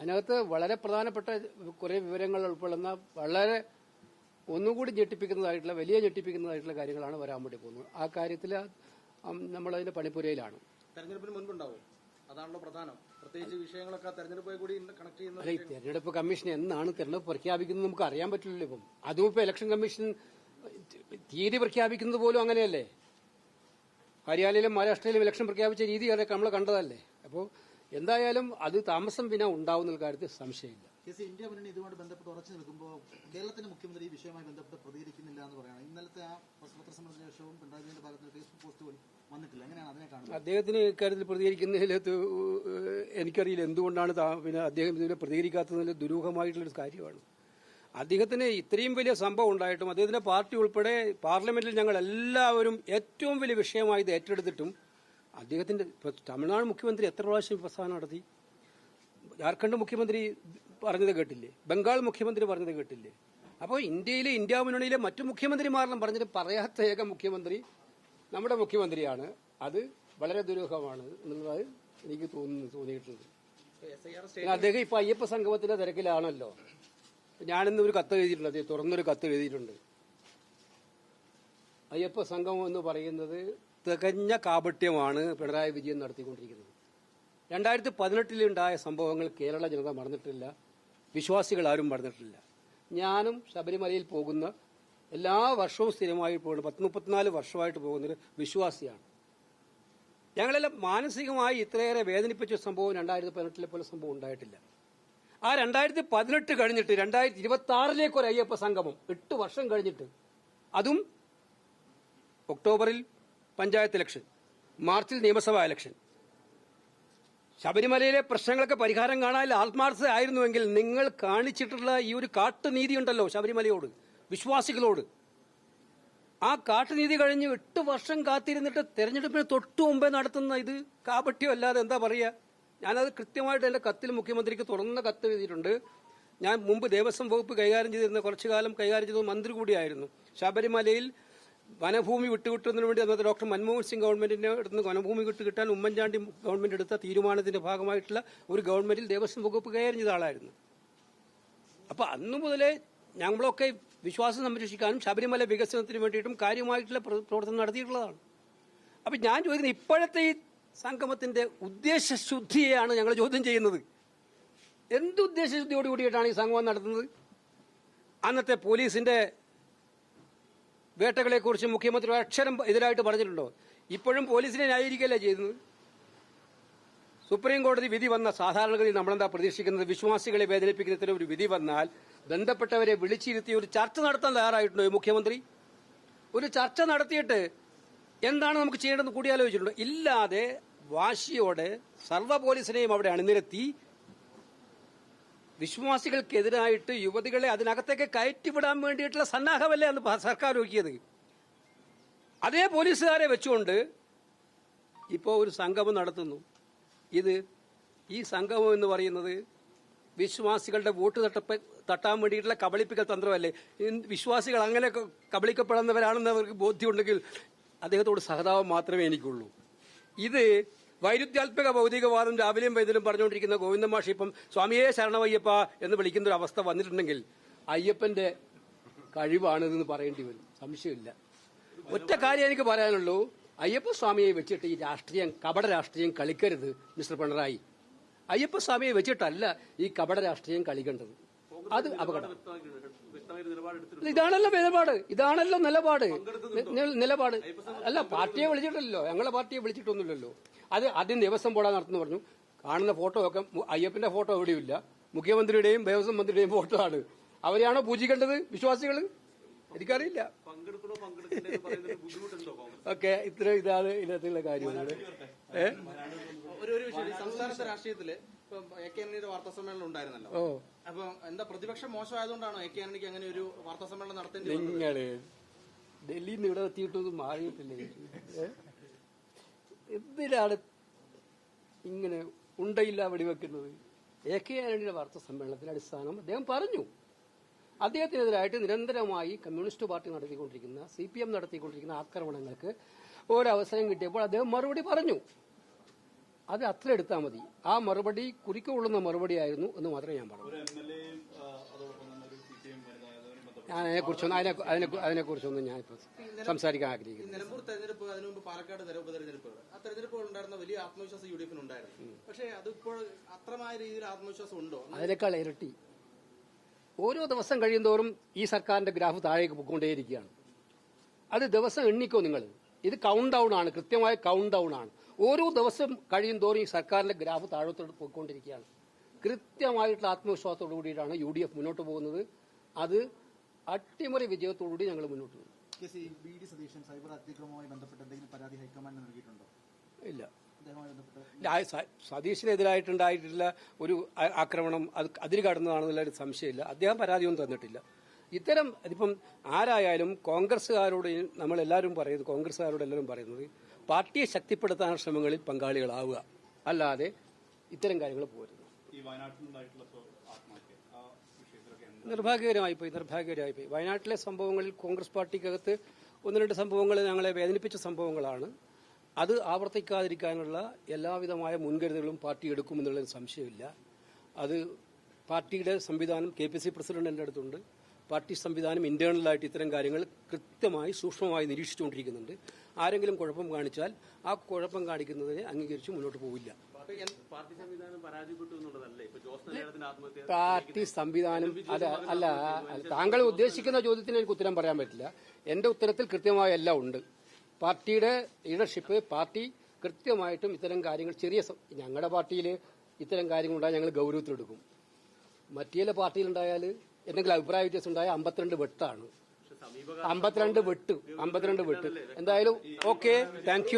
അതിനകത്ത് വളരെ പ്രധാനപ്പെട്ട കുറെ വിവരങ്ങൾ ഉൾക്കൊള്ളുന്ന വളരെ ഒന്നുകൂടി ഞെട്ടിപ്പിക്കുന്നതായിട്ടുള്ള വലിയ ഞെട്ടിപ്പിക്കുന്നതായിട്ടുള്ള കാര്യങ്ങളാണ് വരാൻ വേണ്ടി പോകുന്നത്. ആ കാര്യത്തിൽ നമ്മൾ നമ്മളതിന്റെ പണിപ്പുരയിലാണ്. തെരഞ്ഞെടുപ്പിന് മുൻപുണ്ടാവും? അതാണല്ലോ പ്രധാനം. പ്രത്യേകിച്ച് വിഷയങ്ങളൊക്കെ തെരഞ്ഞെടുപ്പുമായി കൂടി കണക്ട് ചെയ്യുന്ന അല്ല ഈ തെരഞ്ഞെടുപ്പ് കമ്മീഷൻ എന്നാണ് തെരഞ്ഞെടുപ്പ് പ്രഖ്യാപിക്കുന്നത് നമുക്ക് അറിയാൻ പറ്റില്ലല്ലോ ഇപ്പം. അതും ഇപ്പൊ ഇലക്ഷൻ കമ്മീഷൻ തീയതി പ്രഖ്യാപിക്കുന്നത് പോലും അങ്ങനെയല്ലേ? ഹരിയാനയിലും മഹാരാഷ്ട്രയിലും ഇലക്ഷൻ പ്രഖ്യാപിച്ച രീതി അതൊക്കെ നമ്മൾ കണ്ടതല്ലേ? അപ്പോൾ എന്തായാലും അത് താമസം പിന്നെ ഉണ്ടാവുന്ന കാര്യത്തിൽ സംശയമില്ല. കെ സി ഇന്ത്യ മുന്നണി ഇതുമായി ബന്ധപ്പെട്ട് ഉറച്ചു നിൽക്കുമ്പോൾ കേരളത്തിന്റെ മുഖ്യമന്ത്രി ഈ വിഷയവുമായി ബന്ധപ്പെട്ട് പ്രതികരിക്കുന്നില്ല എന്ന് പറയുന്നത് ഇന്നലത്തെ ആ പത്രസമ്മേളന ശേഷവും പിണറായി വിജയന്റെ ഭാഗത്ത് ഫേസ്ബുക്ക് പോസ്റ്റ് പോലും വന്നിട്ടില്ല. എങ്ങനെയാണ് അതിനെ കാണുന്നത്? അദ്ദേഹത്തിന് ഇക്കാര്യത്തിൽ പ്രതികരിക്കുന്നതിൽ തു- എനിക്കറിയില്ല എന്തുകൊണ്ടാണ് പിന്നെ അദ്ദേഹം ഇതിനെ പ്രതികരിക്കാത്തതിൽ ദുരൂഹമായിട്ടുള്ളൊരു കാര്യമാണ്. അദ്ദേഹത്തിന് ഇത്രയും വലിയ സംഭവം ഉണ്ടായിട്ടും അദ്ദേഹത്തിന്റെ പാർട്ടി ഉൾപ്പെടെ പാർലമെന്റിൽ ഞങ്ങൾ എല്ലാവരും ഏറ്റവും വലിയ വിഷയമായി ഇത് ഏറ്റെടുത്തിട്ടും അദ്ദേഹത്തിന്റെ തമിഴ്നാട് മുഖ്യമന്ത്രി എത്ര പ്രാവശ്യം പ്രസ്ഥാനം നടത്തി? ജാർഖണ്ഡ് മുഖ്യമന്ത്രി പറഞ്ഞത് കേട്ടില്ലേ? ബംഗാൾ മുഖ്യമന്ത്രി പറഞ്ഞത് കേട്ടില്ലേ? അപ്പോൾ ഇന്ത്യയിലെ ഇന്ത്യ മുന്നണിയിലെ മറ്റു മുഖ്യമന്ത്രിമാരെല്ലാം പറഞ്ഞിട്ട് പറയാത്ത ഏക മുഖ്യമന്ത്രി നമ്മുടെ മുഖ്യമന്ത്രിയാണ്. അത് വളരെ ദുരൂഹമാണ് എന്നുള്ളത് എനിക്ക് തോന്നുന്നു തോന്നിയിട്ടുണ്ട്. അദ്ദേഹം ഇപ്പൊ അയ്യപ്പ സംഗമത്തിന്റെ തിരക്കിലാണല്ലോ. ഞാനിന്ന് ഒരു കത്ത് എഴുതിയിട്ടുണ്ട് അദ്ദേഹം തുറന്നൊരു കത്ത് എഴുതിയിട്ടുണ്ട്. അയ്യപ്പ സംഗമം എന്ന് പറയുന്നത് തികഞ്ഞ കാപട്യമാണ് പിണറായി വിജയൻ നടത്തിക്കൊണ്ടിരിക്കുന്നത്. രണ്ടായിരത്തി പതിനെട്ടിലുണ്ടായ സംഭവങ്ങൾ കേരള ജനത മറന്നിട്ടില്ല. വിശ്വാസികൾ ആരും മറന്നിട്ടില്ല. ഞാനും ശബരിമലയിൽ പോകുന്ന എല്ലാ വർഷവും സ്ഥിരമായി പോകുന്ന പത്ത് മുപ്പത്തിനാല് വർഷമായിട്ട് പോകുന്നൊരു വിശ്വാസിയാണ്. ഞങ്ങളെല്ലാം മാനസികമായി ഇത്രയേറെ വേദനിപ്പിച്ച സംഭവം രണ്ടായിരത്തി പതിനെട്ടിലെ പോലെ സംഭവം ഉണ്ടായിട്ടില്ല. ആ രണ്ടായിരത്തി പതിനെട്ട് കഴിഞ്ഞിട്ട് രണ്ടായിരത്തി ഇരുപത്തി ആറിലേക്ക് ഒരു അയ്യപ്പ സംഗമം എട്ട് വർഷം കഴിഞ്ഞിട്ട് അതും ഒക്ടോബറിൽ പഞ്ചായത്ത് ഇലക്ഷൻ മാർച്ചിൽ നിയമസഭാ ഇലക്ഷൻ. ശബരിമലയിലെ പ്രശ്നങ്ങൾക്ക് പരിഹാരം കാണാൻ ആത്മാർത്ഥത ആയിരുന്നുവെങ്കിൽ നിങ്ങൾ കാണിച്ചിട്ടുള്ള ഈ ഒരു കാട്ടുനീതി ഉണ്ടല്ലോ ശബരിമലയോട് വിശ്വാസികളോട്. ആ കാട്ടുനീതി കഴിഞ്ഞ് എട്ട് വർഷം കാത്തിരുന്നിട്ട് തെരഞ്ഞെടുപ്പിന് തൊട്ടു മുമ്പേ നടത്തുന്ന ഇത് കാപട്യം അല്ലാതെ എന്താ പറയുക? ഞാനത് കൃത്യമായിട്ട് എന്റെ കത്തിൽ മുഖ്യമന്ത്രിക്ക് തുറന്ന കത്ത് എഴുതിയിട്ടുണ്ട്. ഞാൻ മുമ്പ് ദേവസ്വം വകുപ്പ് കൈകാര്യം ചെയ്തിരുന്ന കുറച്ചു കാലം കൈകാര്യം ചെയ്ത മന്ത്രി കൂടിയായിരുന്നു. ശബരിമലയിൽ വനഭൂമി വിട്ടുകിട്ടുന്നതിന് വേണ്ടി അന്നത്തെ ഡോക്ടർ മൻമോഹൻ സിംഗ് ഗവൺമെന്റിന്റെ അടുത്ത് വനഭൂമി വിട്ടുകിട്ടാൻ ഉമ്മൻചാണ്ടി ഗവൺമെന്റ് എടുത്ത തീരുമാനത്തിന്റെ ഭാഗമായിട്ടുള്ള ഒരു ഗവൺമെന്റിൽ ദേവസ്വം വകുപ്പ് കയറിഞ്ഞ ആളായിരുന്നു. അപ്പൊ അന്നു മുതലേ ഞങ്ങളൊക്കെ വിശ്വാസം സംരക്ഷിക്കാനും ശബരിമല വികസനത്തിന് വേണ്ടിയിട്ടും കാര്യമായിട്ടുള്ള പ്രവർത്തനം നടത്തിയിട്ടുള്ളതാണ്. അപ്പൊ ഞാൻ ചോദിക്കുന്നത് ഇപ്പോഴത്തെ ഈ സംഗമത്തിന്റെ ഉദ്ദേശശുദ്ധിയെയാണ് ഞങ്ങൾ ചോദ്യം ചെയ്യുന്നത്. എന്ത് ഉദ്ദേശശുദ്ധിയോട് കൂടിയിട്ടാണ് ഈ സംഗമം നടത്തുന്നത്? അന്നത്തെ പോലീസിന്റെ വേട്ടകളെക്കുറിച്ച് മുഖ്യമന്ത്രി അക്ഷരം എതിരായിട്ട് പറഞ്ഞിട്ടുണ്ടോ? ഇപ്പോഴും പോലീസിനെ ന്യായീകരിക്കല്ലേ ചെയ്യുന്നത്? സുപ്രീം കോടതി വിധി വന്ന സാധാരണഗതി നമ്മളെന്താ പ്രതീക്ഷിക്കുന്നത്? വിശ്വാസികളെ വേദനിപ്പിക്കുന്ന ഇത്തരം ഒരു വിധി വന്നാൽ ബന്ധപ്പെട്ടവരെ വിളിച്ചിരുത്തി ഒരു ചർച്ച നടത്താൻ തയ്യാറായിട്ടുണ്ടോ മുഖ്യമന്ത്രി? ഒരു ചർച്ച നടത്തിയിട്ട് എന്താണ് നമുക്ക് ചെയ്യേണ്ടതെന്ന് കൂടിയാലോചിച്ചിട്ടുണ്ടോ? ഇല്ലാതെ വാശിയോടെ സർവ പോലീസിനെയും അവിടെ അണിനിരത്തി വിശ്വാസികൾക്കെതിരായിട്ട് യുവതികളെ അതിനകത്തേക്ക് കയറ്റിവിടാൻ വേണ്ടിയിട്ടുള്ള സന്നാഹമല്ലേ അന്ന് സർക്കാർ ഒരുക്കിയത്. അതേ പോലീസുകാരെ വെച്ചുകൊണ്ട് ഇപ്പോൾ ഒരു സംഗമം നടത്തുന്നു. ഇത് ഈ സംഗമം എന്ന് പറയുന്നത് വിശ്വാസികളുടെ വോട്ട് തട്ടപ്പ തട്ടാൻ വേണ്ടിയിട്ടുള്ള കബളിപ്പിക്കൽ തന്ത്രമല്ലേ. വിശ്വാസികൾ അങ്ങനെ കബളിക്കപ്പെടുന്നവരാണെന്ന് അവർക്ക് ബോധ്യമുണ്ടെങ്കിൽ അദ്ദേഹത്തോട് സഹതാപം മാത്രമേ എനിക്കുള്ളൂ. ഇത് വൈരുദ്ധ്യാത്മക ഭൗതികവാദം രാവിലെയും വൈദ്യുതിലും പറഞ്ഞുകൊണ്ടിരിക്കുന്ന ഗോവിന്ദമാഷി ഇപ്പം സ്വാമിയെ ശരണവയ്യപ്പ എന്ന് വിളിക്കുന്ന ഒരു അവസ്ഥ വന്നിട്ടുണ്ടെങ്കിൽ അയ്യപ്പന്റെ കഴിവാണിതെന്ന് പറയേണ്ടി വരും. സംശയമില്ല. ഒറ്റ കാര്യം എനിക്ക് പറയാനുള്ളൂ. അയ്യപ്പ സ്വാമിയെ വെച്ചിട്ട് ഈ രാഷ്ട്രീയം കപട രാഷ്ട്രീയം കളിക്കരുത് മിസ്റ്റർ പിണറായി. അയ്യപ്പ സ്വാമിയെ വെച്ചിട്ടല്ല ഈ കപട രാഷ്ട്രീയം കളിക്കേണ്ടത്. അത് അപകടം. ഇതാണല്ലോ നിലപാട്. ഇതാണല്ലോ നിലപാട്. നിലപാട്. അല്ല പാർട്ടിയെ വിളിച്ചിട്ടില്ലല്ലോ. ഞങ്ങളെ പാർട്ടിയെ വിളിച്ചിട്ടൊന്നുമില്ലല്ലോ. അത് ആദ്യം ദേവസ്വം പോടാൻ നടത്തുന്നു പറഞ്ഞു. കാണുന്ന ഫോട്ടോ ഒക്കെ അയ്യപ്പന്റെ ഫോട്ടോ എവിടെയില്ല മുഖ്യമന്ത്രിയുടെയും ദേവസ്വം മന്ത്രിയുടെയും ഫോട്ടോ ആണ്. അവരെയാണോ പൂജിക്കേണ്ടത് വിശ്വാസികൾ? എനിക്കറിയില്ല. ഓക്കെ ഇത്ര ഇതാണ് ഇതിനകത്തുള്ള വിഷയം. സംസ്ഥാനത്തെ രാഷ്ട്രീയത്തിൽ എ കെ ആന്റണിയുടെ വാർത്താ സമ്മേളനം ഉണ്ടായിരുന്നല്ലോ. ഓ. അപ്പൊ എന്താ പ്രതിപക്ഷം മോശമായതുകൊണ്ടാണോ എ കെ ആന്റണിക്ക് അങ്ങനെ ഒരു വാർത്താ സമ്മേളനം നടത്തേണ്ടി വന്നത്? നിങ്ങൾ ഡൽഹിയിൽ നിന്ന് ഇവിടെ എത്തിയിട്ടൊന്നും മാറിയിട്ടില്ലേ? ഏ? എന്തിനാണ് ഇങ്ങനെ ഉണ്ടയില്ല വെടിവെക്കുന്നത്? എ കെ ആന്റണിയുടെ വാർത്താ സമ്മേളനത്തിന്റെ അടിസ്ഥാനം അദ്ദേഹം പറഞ്ഞു. അദ്ദേഹത്തിനെതിരായിട്ട് നിരന്തരമായി കമ്മ്യൂണിസ്റ്റ് പാർട്ടി നടത്തിക്കൊണ്ടിരിക്കുന്ന സി പി എം നടത്തിക്കൊണ്ടിരിക്കുന്ന ആക്രമണങ്ങൾക്ക് ഒരവസരം കിട്ടിയപ്പോൾ അദ്ദേഹം മറുപടി പറഞ്ഞു. അത് അത്ര എടുത്താൽ മതി. ആ മറുപടി കുറിക്കൊള്ളുന്ന മറുപടി ആയിരുന്നു എന്ന് മാത്രമേ ഞാൻ പറഞ്ഞു ഞാൻ അതിനെക്കുറിച്ചൊന്നും അതിനെ അതിനെ അതിനെക്കുറിച്ചൊന്നും ഞാൻ സംസാരിക്കാൻ ആഗ്രഹിക്കുന്നു നിലമ്പൂർ തെരഞ്ഞെടുപ്പ് അതിനു മുമ്പ് പാലക്കാട് തെര- ഉപതെരഞ്ഞെടുപ്പുകൾ ആ തെരഞ്ഞെടുപ്പുകൾ ഉണ്ടായിരുന്ന വലിയ ആത്മവിശ്വാസം യു ഡി എഫിന് ഉണ്ടായിരുന്നു. പക്ഷേ അതിപ്പോൾ അത്രമായ രീതിയിൽ ആത്മവിശ്വാസം ഉണ്ടോ? അതിനേക്കാൾ ഇരട്ടി. ഓരോ ദിവസം കഴിയുന്തോറും ഈ സർക്കാരിന്റെ ഗ്രാഫ് താഴേക്ക് പോയിക്കൊണ്ടേയിരിക്കുകയാണ്. അത് ദിവസം എണ്ണിക്കോ നിങ്ങൾ? ഇത് കൗണ്ട് ഡൗൺ ആണ് കൃത്യമായ കൗണ്ട് ഡൗൺ ആണ്. ഓരോ ദിവസം കഴിയും തോറും ഈ സർക്കാരിന്റെ ഗ്രാഫ് താഴോട്ട് പോയിക്കൊണ്ടിരിക്കുകയാണ്. കൃത്യമായിട്ടുള്ള ആത്മവിശ്വാസത്തോടു കൂടിയിട്ടാണ് യു ഡി എഫ് മുന്നോട്ട് പോകുന്നത്. അത് അട്ടിമറി വിജയത്തോടുകൂടി ഞങ്ങൾ മുന്നോട്ട് പോകും സതീശൻ സൈബർ അതിക്രമവുമായി ബന്ധപ്പെട്ട് എന്തെങ്കിലും പരാതി ഹൈക്കമാൻഡിന് നൽകിയിട്ടുണ്ടോ? ഇല്ല. സതീഷിനെതിരായിട്ടുണ്ടായിട്ടുള്ള ഒരു ആക്രമണം അത് അതിര് കടന്നതാണെന്നുള്ള ഒരു സംശയമില്ല. അദ്ദേഹം പരാതിയൊന്നും തന്നിട്ടില്ല. ഇത്തരം ഇതിപ്പം ആരായാലും കോൺഗ്രസ്സുകാരോട് നമ്മളെല്ലാവരും പറയുന്നത് കോൺഗ്രസ്സുകാരോട് എല്ലാവരും പറയുന്നത് പാർട്ടിയെ ശക്തിപ്പെടുത്താനുള്ള ശ്രമങ്ങളിൽ പങ്കാളികളാവുക. അല്ലാതെ ഇത്തരം കാര്യങ്ങൾ പോരുന്നു നിർഭാഗ്യകരമായി പോയി നിർഭാഗ്യകരമായി പോയി. വയനാട്ടിലെ സംഭവങ്ങളിൽ കോൺഗ്രസ് പാർട്ടിക്കകത്ത് ഒന്ന് രണ്ട് സംഭവങ്ങൾ ഞങ്ങളെ വേദനിപ്പിച്ച സംഭവങ്ങളാണ്. അത് ആവർത്തിക്കാതിരിക്കാനുള്ള എല്ലാവിധമായ മുൻകരുതലുകളും പാർട്ടി എടുക്കുമെന്നുള്ള സംശയമില്ല. അത് പാർട്ടിയുടെ സംവിധാനം കെ പി സി പ്രസിഡന്റ് എന്റെ അടുത്തുണ്ട്. പാർട്ടി സംവിധാനം ഇന്റേണലായിട്ട് ഇത്തരം കാര്യങ്ങൾ കൃത്യമായി സൂക്ഷ്മമായി നിരീക്ഷിച്ചുകൊണ്ടിരിക്കുന്നുണ്ട്. ആരെങ്കിലും കുഴപ്പം കാണിച്ചാൽ ആ കുഴപ്പം കാണിക്കുന്നതിനെ അംഗീകരിച്ച് മുന്നോട്ട് പോവില്ല. പാർട്ടി സംവിധാനം അല്ല അല്ല താങ്കൾ ഉദ്ദേശിക്കുന്ന ചോദ്യത്തിന് എനിക്ക് ഉത്തരം പറയാൻ പറ്റില്ല. എന്റെ ഉത്തരത്തിൽ കൃത്യമായ എല്ലാം ഉണ്ട്. പാർട്ടിയുടെ ലീഡർഷിപ്പ് പാർട്ടി കൃത്യമായിട്ടും ഇത്തരം കാര്യങ്ങൾ ചെറിയ ഞങ്ങളുടെ പാർട്ടിയിൽ ഇത്തരം കാര്യങ്ങളുണ്ടായാൽ ഞങ്ങൾ ഗൗരവത്തിലെടുക്കും. മറ്റേ പാർട്ടിയിലുണ്ടായാൽ എന്തെങ്കിലും അഭിപ്രായ വ്യത്യാസം ഉണ്ടായ അമ്പത്തിരണ്ട് വെട്ടാണ്. അമ്പത്തിരണ്ട് വെട്ട് അമ്പത്തിരണ്ട് വെട്ട്. എന്തായാലും ഓക്കെ താങ്ക്